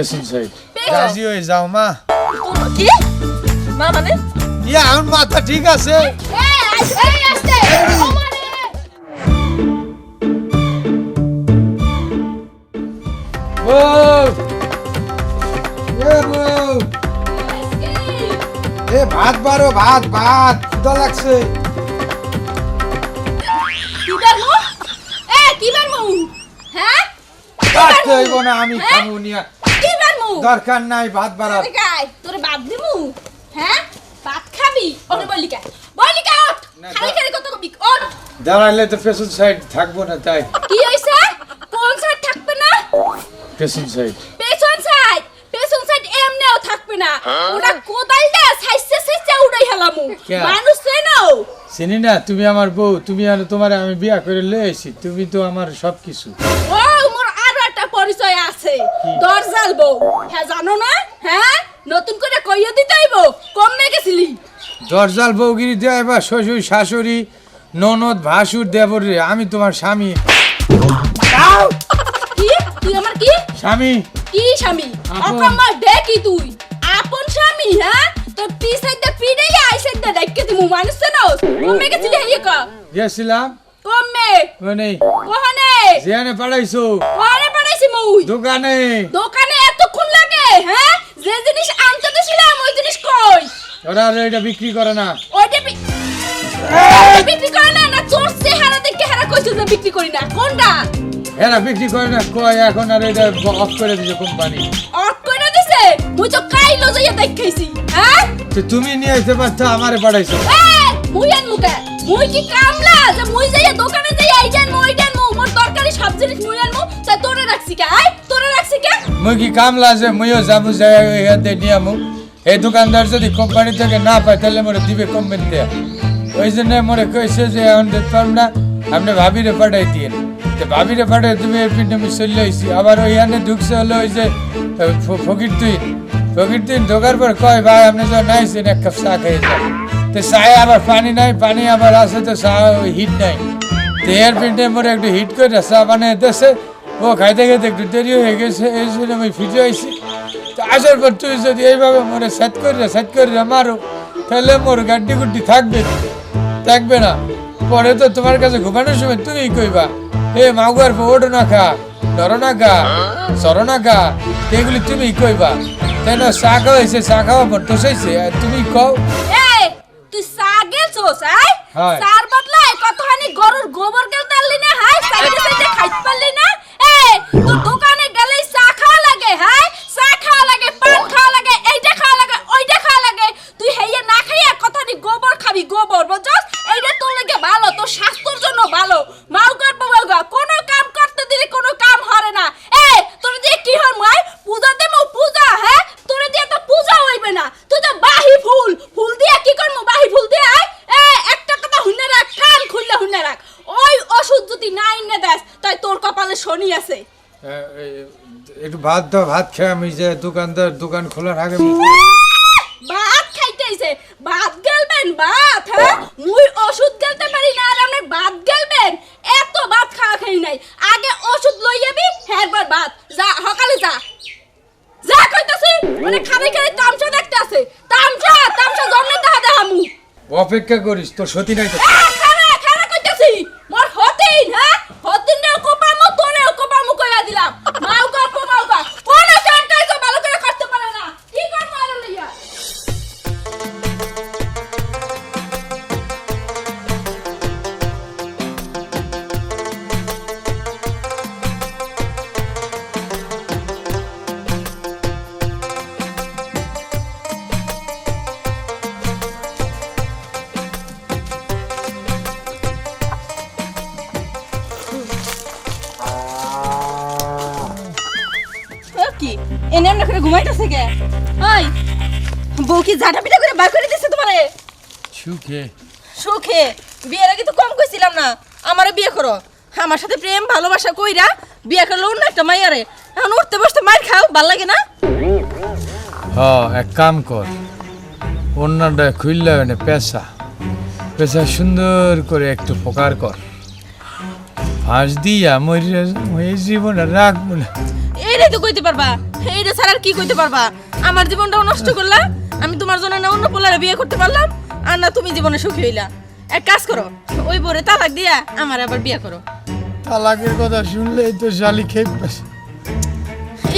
পেছন সাইড। রাজি হয়ে যাও মা কি? মা মানে? ইয়া আমার মাথা ঠিক আছে। মানে। এ ভাত বারো ভাত ভাত। ক্ষুধা লাগছে। কি বারমু হ্যাঁ? কাটতে হইব না আমি খাব নিয়া। বারমু দরকার নাই ভাত গাই তোরে বাদ দিমু? হ্যাঁ? ভাত খাবি? ওরে বলি কা বলি কা ওঠ! খালি খালি কত কবি? ওঠ! দাঁড়াইলে তো পেছন সাইড থাকব না তাই। কি হইছে? কোন সাইড থাকবে না? পেছন সাইড পেছন সাইড পেছন সাইড এমনেও থাকবে না। ওটা কোদাল দা সাইজে সাইজে উড়াই হেলামু? মানুষ চেনো চিনি না তুমি আমার বউ তুমি আর তোমার আমি বিয়া করে লয়ে এসি তুমি তো আমার সবকিছু। ও দরজাল বউ। হ্যাঁ জানো না? হ্যাঁ? নতুন করে কইয়া দিতে হইব। কমে গেছিলি দরজাল বউগিরি দেয় এবার শ্বশুর শাশুড়ি ননদ ভাসুর দেবর রে আমি তোমার স্বামী। কি? তুই আমার কি? স্বামী। কি স্বামী? আপন। অকম্মা দেখি তুই? আপন স্বামী হ্যাঁ? তোর পি সাইডে পিড়ে আই সাইডে দেখকে দিমু মানুষ চেনো কমে গেছিলি কা? গেছিলাম। কমে। মানে কোহনে? পাঠাইছো কোহনে মুই দোকানে। দোকানে এতক্ষণ লাগে হ্যাঁ? যে জিনিস আনতে দিছিলাম ওই জিনিস কই? ওরা আর এটা বিক্রি করে না। ওইটা বিক্রি করে না না তোর চেহারা দেখে হারা কইছিস যে বিক্রি করি না। কোনটা? এরা বিক্রি করে না কয় এখন আর এটা অফ করে দিছে কোম্পানি অফ করে দিছে? মুই তো কাইলো যাইয়া দেখাইছি হ্যাঁ? তো তুমি নিয়ে আসতে পারতো আমারে পাঠাইছো। মুই মুই কি কামলা? যে মুই যাইয়া দোকানে যাইয়া কে মুই কি কামলা আছে মুইও যাব, যাই আমু। এই দোকানদার যদি কোম্পানি থেকে না পায়, তাহলে মোরে দিবে কোম্পানিতে ওই জন্য মোরে কইছে যে, এখন দিতে পারব না আপনি ভাবিরে পাঠাই দিয়ে তো ভাবিরে পাঠাই তুমি এই পিঠে আমি চলে আইছি। আবার ওইখানে ঢুকছে হলো ওই যে ফকির তুই ফকির তুই ঢোকার পর কয়, ভাই, আপনি তো নাইছেন এক কাপ চা খেয়ে যান। তো চায়ে আবার পানি নাই, পানি আবার আছে তো চা হিট নাই। তো এর পিঠে মোরে একটু হিট করে চা বানিয়ে দেশে ও খাইতে খাইতে একটু দেরি হয়ে গেছে এই জন্য আমি ফিরে আইছি। তো আসার পর তুই যদি এইভাবে মোরে সেট করে সেট করে মারো তাহলে মোর গাড্ডি গুড্ডি থাকবে থাকবে না। পরে তো তোমার কাছে ঘুমানোর সময় তুমি কইবা হে মাগুয়ার ওঠো না খা ধরো না খা সরো না খা। এগুলি তুমি কইবা। তাই না চা খাওয়াইছে চা খাওয়া পর তোষাইছে আর তুমি কও তুই সা গেছস আই। সার বদলাই কতখানি গরুর গোবর গেল তারলি না হাই সাইডে সাইডে খাইতে পারলি না? এই তোর দোকানে গেলে চা খাওয়া লাগে হাই চা খাওয়া লাগে পান খাওয়া লাগে এইটা খাওয়া লাগে ওইটা খাওয়া লাগে তুই হেইয়া না খাইয়া কতখানি গোবর খাবি গোবর বুঝছস এইটা তোর লাগে ভালো তোর স্বাস্থ্যের জন্য ভালো মাউ করব মাউগা কোনো কাম করতে দিলে কোনো কাম হরে না এই তোর দিয়ে কি হর মাই পূজা দেবো পূজা হ্যাঁ তোর দিয়ে তো পূজা হইবে না তুই তো বাহি ফুল ফুল দিয়া কি করব বাহি ফুল দিয়ে আয় এ একটা কথা হুনে রাখ কান খুললে হুনে রাখ ওই ওষুধ যদি না ইনে দেস তাই তোর কপালে শনি আছে এ, এ, একটু ভাত দাও ভাত খেয়ে আমি যে দোকানদার দোকান খোলার আগে ভাত খাইতেছে ভাত গেলবেন ভাত হ্যাঁ? মুই ওষুধ গেলতে পারি না আর আপনি ভাত গেলবেন। এত ভাত খাওয়া খাই নাই। আগে ওষুধ লই যাবি হ্যারবার ভাত। যা সকালে যা। যা কইতাছি মানে খালি খালি তামসা দেখতে আছে। তামসা তামসা জন্মে দেখা দেখা মু অপেক্ষা করিস তোর সতী নাই তো। এমনি করে ঘুমাইতেছে কে? ওই বউ কি ঝাঁটা পিটা করে বার করে দিছে তোমারে? সুখে। সুখে। বিয়ের আগে তো কম কইছিলাম না। আমারে বিয়ে করো। আমার সাথে প্রেম ভালোবাসা কইরা বিয়ে করল অন্য একটা মাইয়ারে। এখন উঠতে বসতে মার খাও ভালো লাগে না? হ এক কাম কর। অন্যটা খুললে মানে পেশা পেশা সুন্দর করে একটু প্রকার কর। ফাঁস দিয়া মরিয়া জীবনে রাখব না। এইটাই তো কইতে পারবা। এইটা ছাড়া আর কি কইতে পারবা? আমার জীবনটাও নষ্ট করলা আমি তোমার জন্য না অন্য পোলারে বিয়ে করতে পারলাম আর না তুমি জীবনে সুখী হইলা। এক কাজ করো ওই বরে তালাক দিয়া আমার আবার বিয়ে করো। তালাকের কথা শুনলেই তো শালি খেপেছে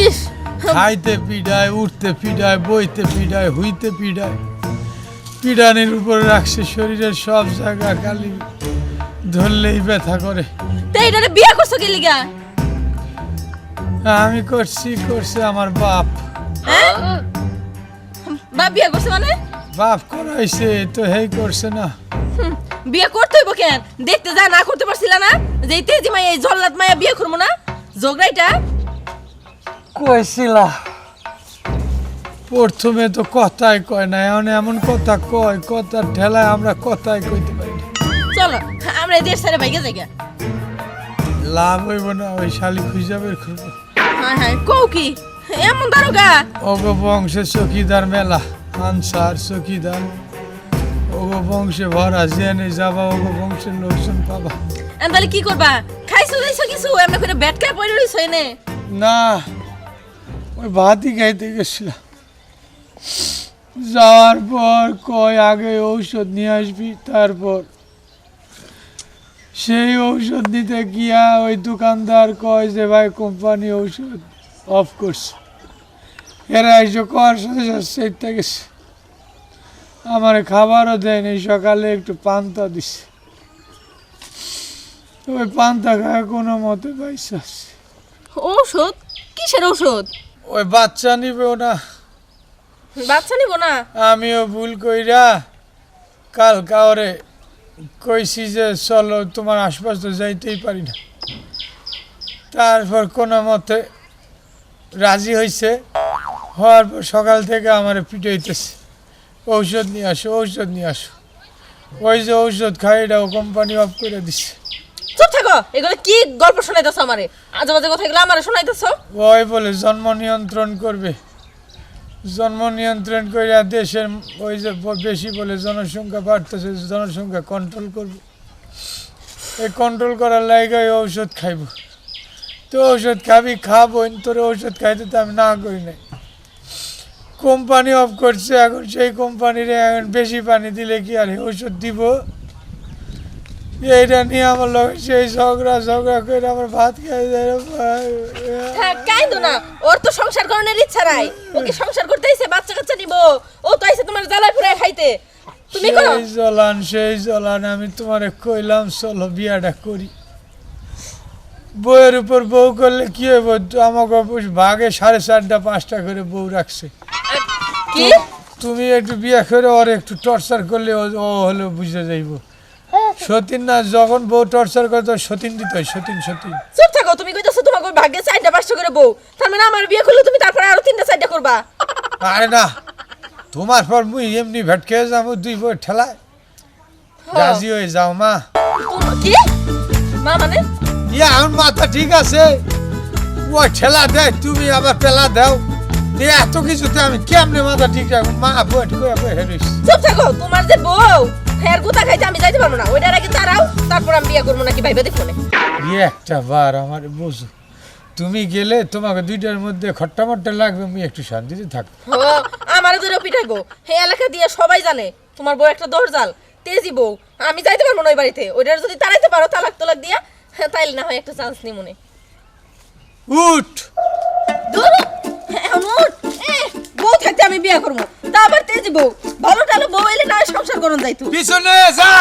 ইস খাইতে পিডায় উঠতে পিডায় বইতে পিডায় হুইতে পিডায়। পিডানির উপরে রাখছে শরীরের সব জায়গা খালি ধরলেই ব্যথা করে। তা এটারে বিয়ে করছ কি লিগা? আমি করছি করছে আমার বাপ। হ্যাঁ? বা বিয়ে করছে মানে? বাপ করাইছে তো হেই করছে না। বিয়ে করতে হইব কেন? দেখতে যা না করতে পারছিলা না? যে তেজি মাইয়া এই জল্লাদ বিয়ে করব না? কইছিলা। প্রথমে তো কথাই কয় না এখন এমন কথা কয় কথার ঠেলায় আমরা কথাই কইতে পারি না। চলো আমরা দেশ ছেড়ে ভাইগে লাভ হইব না ওই শালি খুঁজে বের করব। হ্যাঁ হ্যাঁ কৌ কি? এমন দারোগা? ওগো বংশে চকিদার মেলা আনসার চকিদার ওগো বংশে ভরা জেনে যাবা ওগো বংশের লোকজন পাবা তাহলে কি করবা? খাইছো যাইছো কিছু? এমনি করে ব্যাট খায় পড়ে রইছো এনে? না ওই ভাতই খাইতে গেছিলাম। যাওয়ার পর কয় আগে ঔষধ নিয়ে আসবি তারপর সেই ঔষধ নিতে গিয়া ওই দোকানদার কয় যে ভাই কোম্পানি ঔষধ অফ করছে। এরা এসে কর গেছে। আমার খাবারও দেয়নি সকালে একটু পান্তা দিছে। ওই পান্তা খায় কোনো মতে পাইছে ঔষধ? কিসের ঔষধ? ওই বাচ্চা নিবেও না। বাচ্চা নিব না? আমিও ভুল কইরা কাল কাওরে কইছি যে চলো তোমার আশপাশ তো যাইতেই পারি না। তারপর কোনো মতে রাজি হয়েছে হওয়ার পর সকাল থেকে আমার পিটাইতেছে। ঔষধ নিয়ে আসো ঔষধ নিয়ে আসো। ওই যে ঔষধ খাই এটাও কোম্পানি অফ করে দিছে। চুপ থাকো! এগুলো কি গল্প শোনাইতেছো আমারে? আজে বাজে কথা এগুলো আমারে শোনাইতেছো? ওই বলে জন্ম নিয়ন্ত্রণ করবে। জন্ম নিয়ন্ত্রণ করে দেশের ওই যে বেশি বলে জনসংখ্যা বাড়তেছে, জনসংখ্যা কন্ট্রোল করবে। এই কন্ট্রোল করার লাইগায় ঔষধ খাইব। তো ঔষধ খাবি, খাব, তোর ঔষধ খাইতে তো আমি না করি নাই। কোম্পানি অফ করছে এখন সেই কোম্পানির এখন বেশি পানি দিলে কি আর ঔষধ দিব? এইটা নিয়ে আমার লোক সেই ঝগড়া ঝগড়া করে আমার ভাত খাই দেয় হ্যাঁ কাইন্দো না। ওর তো সংসার করানোর ইচ্ছা নাই। ওকে সংসার করতে আইছে বাচ্চা কাচ্চা নিব। ও তো আইছে তোমার জ্বালায় পুরায় খাইতে। তুমি করো। সেই জলান সেই জলান আমি তোমারে কইলাম চলো বিয়াটা করি। বউয়ের উপর বউ করলে কি হইব? আমাকে ভাগে সাড়ে চারটা পাঁচটা করে বউ রাখছে। কি? তুমি একটু বিয়ে করে ওর একটু টর্চার করলে ও হলো বুঝে যাইব। সতীন না যখন বউ টর্চার করে তো সতীন দিতে হয় সতীন সতীন। চুপ থাকো তুমি কইতাছো তোমাকে ভাগ্যে চারটা পাঁচটা করে বউ। তার মানে আমার বিয়ে করলে তুমি তারপরে আরও তিনটা চারটা করবা। আরে না তোমার পর মুই এমনি ভেটকে যাব দুই বই ঠেলায়। রাজি হয়ে যাও মা। কি? মা মানে? ইয়া আমার মাথা ঠিক আছে। ও ঠেলা দেয় তুমি আবার পেলা দাও। এত কিছুতে আমি কেমনে মাথা ঠিক রাখব? মা বই হেরিস। চুপ থাকো তোমার যে বউ হ্যাঁ গুতা খাইতে আমি যাইতে পারব না। ওইটার আগে দাঁড়াও তারপর আমি বিয়ে করব নাকি ভাইবা দেখো না। ইয়ে একটা বার আমার বোঝো। তুমি গেলে তোমাকে দুইটার মধ্যে খট্টা মট্টা লাগবে আমি একটু শান্তিতে থাকব। আমার ধরে পিঠাইবো হে এলাকা দিয়ে সবাই জানে তোমার বউ একটা দরজাল তেজি বউ। আমি যাইতে পারব না ওই বাড়িতে। ওইটার যদি তাড়াইতে পারো তালাক তোলাক দিয়া হ্যাঁ, তাইলে না হয় একটা চান্স নি। মনে উঠ! ধরো! এখন উঠ! থাকতে আমি বিয়ে করব। তা আবার তেজি বউ? ভালো টালো বউ এলে না সংসার করুন যাইতো পিছনে যা!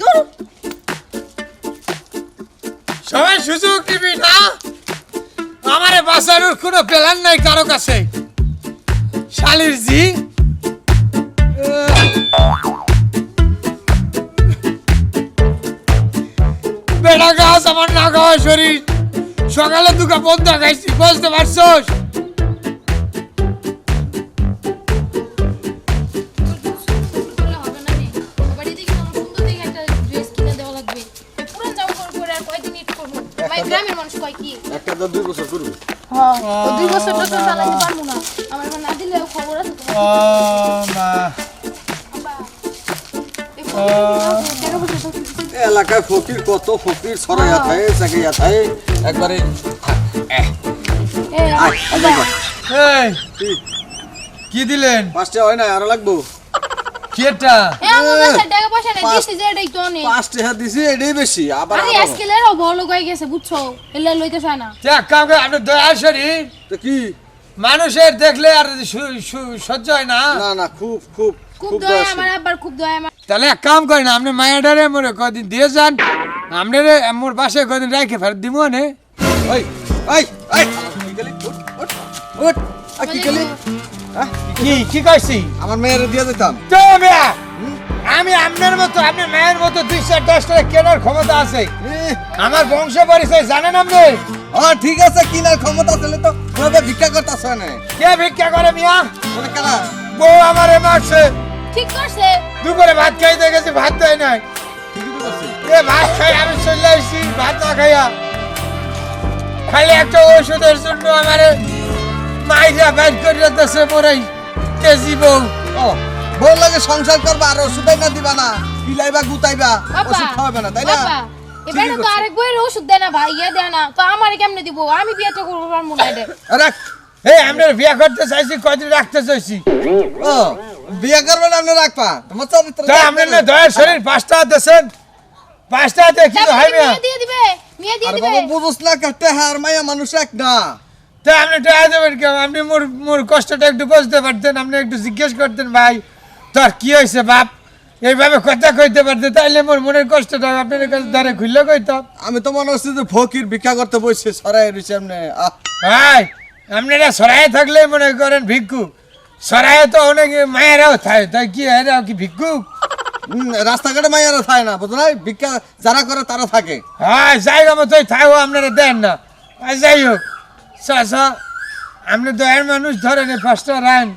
ধরো সবাই সুযোগ দিবি না? আমারে বাঁচানোর কোনো প্ল্যান নাই কারও কাছে। শালির জি। বেড়া গাছ আমার না খাওয়া শরীর। সকালে দুকা বন্ধ খাইছি বুঝতে পারছস? তো দুই বছর করবে। ও দুই বছর টছর চালাইতে পারব না। আমার না দিলেও খবর আছে তোমার। ও মা। আব্বা, এই ও। তেরো বছর তো কিছু এলাকায় ফকির কত ফকির ছড়াইয়া থাকে। চাকাইয়া থাকে একবারে কি দিলেন? পাঁচটা হয় না আরও লাগবো? কি এটা এ, আমার কাছে টাকা পয়সা নেই, পাঁচ- দিছি যে এটাই তো অনেক। পাঁচটা হাত দিছি এটাই বেশি আবার আরে, আরও। আজকেলেরও বড় লোক হয়ে গেছে, বুঝছ? এলে লইতে চায় না। তা কাম করে আপনি দয়া শরীর তো কি মানুষের দেখলে আর সু- সু- সহ্য হয় না না না খুব খুব খুব দয়া। আমার আব্বার, খুব দয়া আমার। তাহলে এক কাম করেন আপনি মায়াডারে মোরে কদিন দিয়ে যান আপনার মোর বাসায় কদিন রাখে ফেরত দিব নে ওই ওই ওই কি গেলি উঠ উঠ উঠ আ, কি গেলি? কি কি কইছি? আমার মেয়ের দিয়ে দিতাম। আমি আপনার মতো আপনি মায়ের মতো দুই চার দশ টাকা কেনার ক্ষমতা আছে। আমার বংশ পরিচয় জানেন আপনি? ও ঠিক আছে কিনার ক্ষমতা ছিল তো ভিক্ষা করতেছ না। কে ভিক্ষা করে মিয়া? কারা? বউ আমারে মারছে। ঠিক করছে। দুপুরে ভাত খাইতে গেছি ভাত দেয় নাই। এ ভাত খাই আমি চলে আসছি ভাত না খাইয়া। খালি একটা ওষুধের জন্য আমারে মাইরা বাইর করে তেজি বউ ও বউ লাগে সংসার করবা আর না দিবা না পিলাইবা গুতাইবা ওষুধ খাওয়াবে না তাই না? এবারে তো আরেক বইয়ের ওষুধ দেয় ভাই, ইয়ে দেয় তো আমারে কেমনে দিব? আমি বিয়েটা করব পারব না। এটা। রাখ। এই আমরা বিয়া করতে চাইছি রাখতে চাইছি? ও বিয়ে করবে না আপনি রাখবা। তোমার চরিত্র তাই আমরা না দয়ার শরীর পাঁচটা দেন পাঁচটা হয় না? দিয়ে দিবে, মেয়ে দিয়ে আর দিবে। বাবা বুঝছ না কাটতে হার মাইয়া মানুষ এক না। তাই আপনি টাকা দেবেন কেন? আপনি মোর মোর কষ্টটা একটু বুঝতে পারতেন আপনি একটু জিজ্ঞেস করতেন ভাই তোর কি হয়েছে বাপ? এইভাবে কথা কইতে পারতে তাইলে মোর মনের কষ্টটা আপনার কাছে ধরে খুললে কইতাম। আমি তো মনে হচ্ছে যে ফকির ভিক্ষা করতে বসে সরাই রয়েছে আহ, ভাই আপনারা সরাই থাকলে মনে করেন ভিক্ষু। সরাই তো অনেক মায়েরাও থাকে তাই কি এরাও কি ভিক্ষুক হুম, রাস্তাঘাটে মাইয়ারা থাকে না বুঝো না ভিক্ষা যারা করে তারা থাকে। হ্যাঁ জায়গা মতোই থাকো আপনারা দেন না। যাই হোক চাষা আপনি দয়ার মানুষ ধরেন এই পাঁচটা রান।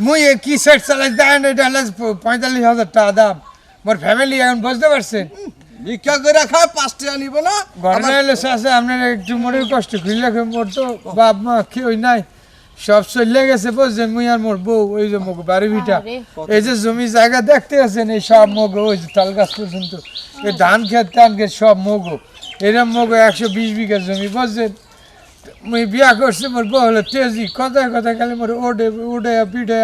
মুই এ কি সেট চালাই দেন এটা হলে পঁয়তাল্লিশ হাজার টাকা দাম। মোর ফ্যামিলি এখন বুঝতে পারছেন? ভিক্ষা করে খায় পাঁচটা নিব না। আবার- হলে চাষা আপনার একটু মনের কষ্ট খুললে মোর তো বাপ মা কেউই নাই। সব চলে গেছে বুঝছেন? মুই আর মোর বউ ওই যে মুখ বাড়ি ভিটা। এই যে জমি জায়গা দেখতে আছেন এই সব মগো ওই যে তাল গাছ পর্যন্ত। এই ধান খেত টান খেত সব মগো এরম মগো একশো বিশ বিঘা জমি বুঝছেন? মুই বিয়া করছি মোর বউ হলো তেজি কথায় কথায় খালি মোর ওডে উডে পিঠে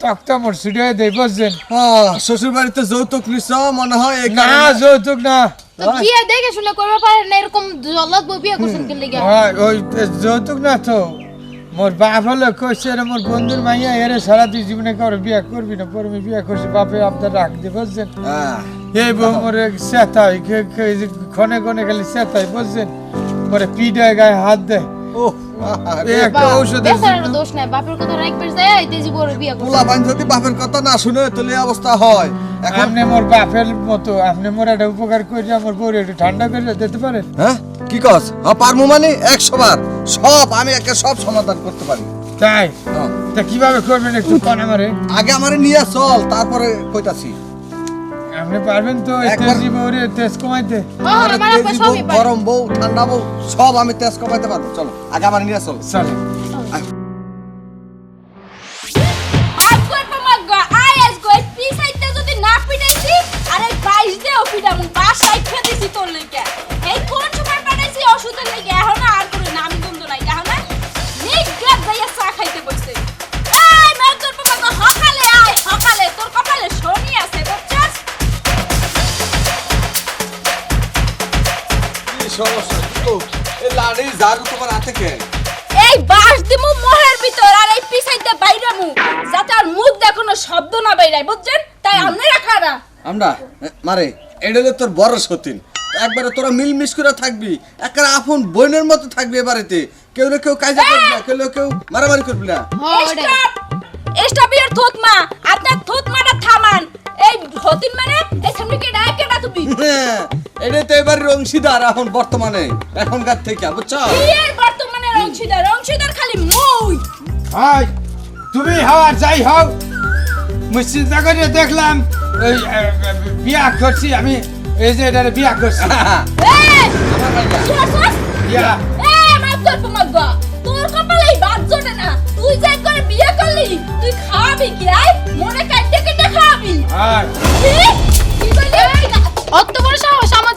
তক্তা মোর দেয় বুঝছেন আহ, শ্বশুর বাড়িতে যৌতুক নিছ মনে হয় না যৌতুক না। তো বিয়ে দেখে শুনে করবে পারে না এরকম বউ বিয়ে করছেন কে লেগে হয় ওই যৌতুক না তো। মোর বাপ হলো কইছে রে মোর বন্ধুর মাইয়া এরে সারা তুই জীবনে কর বিয়া করবি না পর আমি বিয়া করছি বাপে আপনার রাখ দে বুঝছেন এই বউ মোরে সেতাই ক্ষণে ক্ষণে খালি সেতাই বুঝছেন পরে পিঠায় গায়ে হাত দেয়। ওহ, আহারে। একটা ঔষধের বেচারার জন্য- দোষ নাই বাপের কথা রাখবে যায় তেজি বড় বিয়ে পোলা বাইন যদি বাপের কথা না শুনে তাহলে অবস্থা হয়। আপনি মোর বাপের মতো আপনি মোর একটা উপকার করে আমার বউরে একটু ঠান্ডা করে দিতে পারেন? হ্যাঁ? কি কস? পারমু মানে? একশো বার। সব আমি একে সব সমাধান করতে পারি। তাই? হ্যাঁ। তা কীভাবে করবেন একটু কন আমারে? আগে আমারে নিয়ে চল তারপরে কইতাছি। আপনি পারবেন তো তেজি বউরে তেজ কমাইতে। গরম বউ ঠান্ডা বউ সব আমি তেজ কমাইতে পারব। চলো আগে আমার নিয়ে চল। চলো। যদি না পিটাইছি আরে গাইস দেও পিটামু বাসায় খেতেছি তোর লইকে এই লাড়ি ঝাড়ু তোমার হাতে কে? এই বাস দিমু মোহের ভিতর আর এই পিছাইতে বাইরামু যাতে আর মুখ দেখানো শব্দ না বাইরায় বুঝছেন? তাই আপনারা খারা আমরা মারে এটা হলো তোর বড় সতীন। একবারে তোরা মিলমিশ করে থাকবি একবারে আপন বোনের মতো থাকবি এ বাড়িতে। কেউ না কেউ কাজে করবি না কেউ না কেউ মারামারি করবি না। স্টপ স্টপ ইয়ার থুতমা আপনার থুতমাটা থামান। এই হতিন মানে এই সামনে কে ডায় কেডা তুমি এটা তো এবার অংশীদার এখন বর্তমানে এখনকার থেকে বুঝছ? বিয়ের বর্তমানে অংশীদার? অংশীদার খালি মুই। হাই তুমি হও আর যাই হও। মুই চিন্তা করে দেখলাম ওই বিয়া করছি আমি এই যে এটা বিয়া করছি। বিয়া। তোর কপালে এই বাদ জোটে না। তুই যে করে বিয়ে করলি তুই খাবি কি? আই মনে কাটতে কেটে খাবি হাই। কি? কি কইলি অত বড়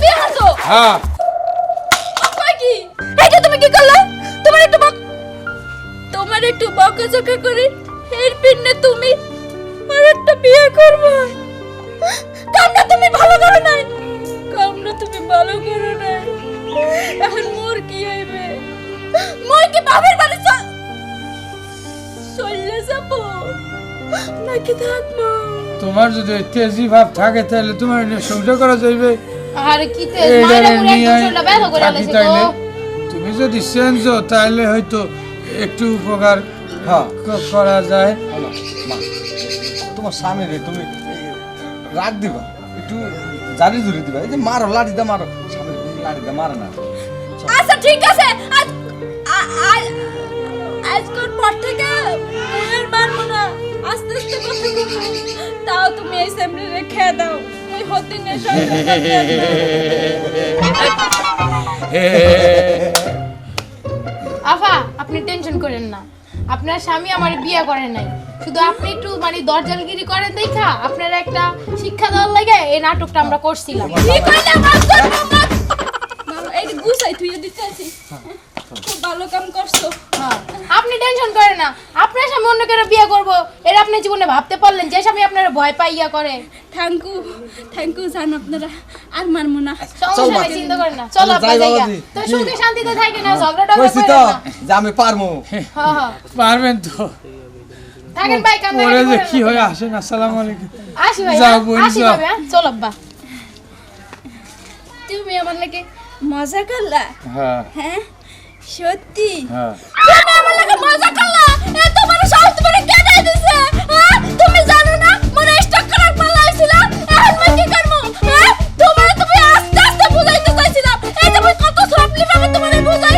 বিয়ে হ্যাঁ। কই কি এইটা তুমি কি করলে? তোমার একটু বক তোমার একটু বকাঝকা করে এর পিন্নে তুমি আর একটা বিয়ে করবে। কামনা তুমি ভালো করো নাই। কামনা তুমি ভালো করো নাই। এখন মোর কি হইবে? মোর কি বাবার বাড়ি চল যাব? নাকি থাকব? তোমার যদি তেজি ভাব থাকে তাহলে তোমার সহ্য করা যাইবে। আরে কি তে মায়েরা একদম শরীরটা ব্যথা করে তুমি যদি চেঞ্জ হও তাহলে হয়তো একটু উপকার হ্যাঁ করা যায়। তোমার স্বামী রে তুমি রাগ দিবা একটু জারি জুরি দিবা। এই যে মারো লাঠি দা মারো। স্বামী লাঠি দা মারে না। আচ্ছা ঠিক আছে। আজ আজকের পর থেকে মুয়ের মারবো না আস্তে আস্তে কথা বলব। তাও তুমি এই সামনে রেখে দাও। ওই আফা আপনি টেনশন করেন না আপনার স্বামী আমার বিয়ে করে নাই শুধু আপনি একটু মানে দরজালগিরি করেন দেখা আপনার একটা শিক্ষা দেওয়ার লাগে এই নাটকটা আমরা করছিলাম গুছাই তুই দিতে আছি খুব ভালো কাম করছ। হ্যাঁ, আপনি টেনশন করেন না। আপনার স্বামী অন্য কেন বিয়ে করব এর আপনি জীবনে ভাবতে পারলেন যে স্বামী আপনার ভয় পাইয়া করে। থ্যাংক ইউ থ্যাংক ইউ জান আপনারা। আর মারবো না। সমস্যা নাই চিন্তা করেন না। চলো আপনি যাইয়া তো সুখে শান্তিতে থাকে না ঝগড়া টগড়া কইছি করেন তো না। যে আমি পারমু হ্যাঁ হ্যাঁ। পারবেন তো। থাকেন ভাই কান্দা যে কি হয় আসেন আসসালামু আলাইকুম। আসি ভাই যাও হ্যাঁ? বোন, আসি যাও। ভাই হ্যাঁ? চল আব্বা। তুমি আমার লাগে মজা করলা? হ্যাঁ। হ্যাঁ? সত্যি? হ্যাঁ। তুমি আমার লাগে মজা করলা? এত বড় সাহস তোমার কে দেই দিছে? হ্যাঁ? তুমি জানো না? মনে স্টক করার পালা হইছিল এখন মই কি করব? হ্যাঁ? তোমার তুমি আস্তে আস্তে বুঝাইতে চাইছিলাম। এই যে কত সফটলি ভাবে তোমারে বুঝাই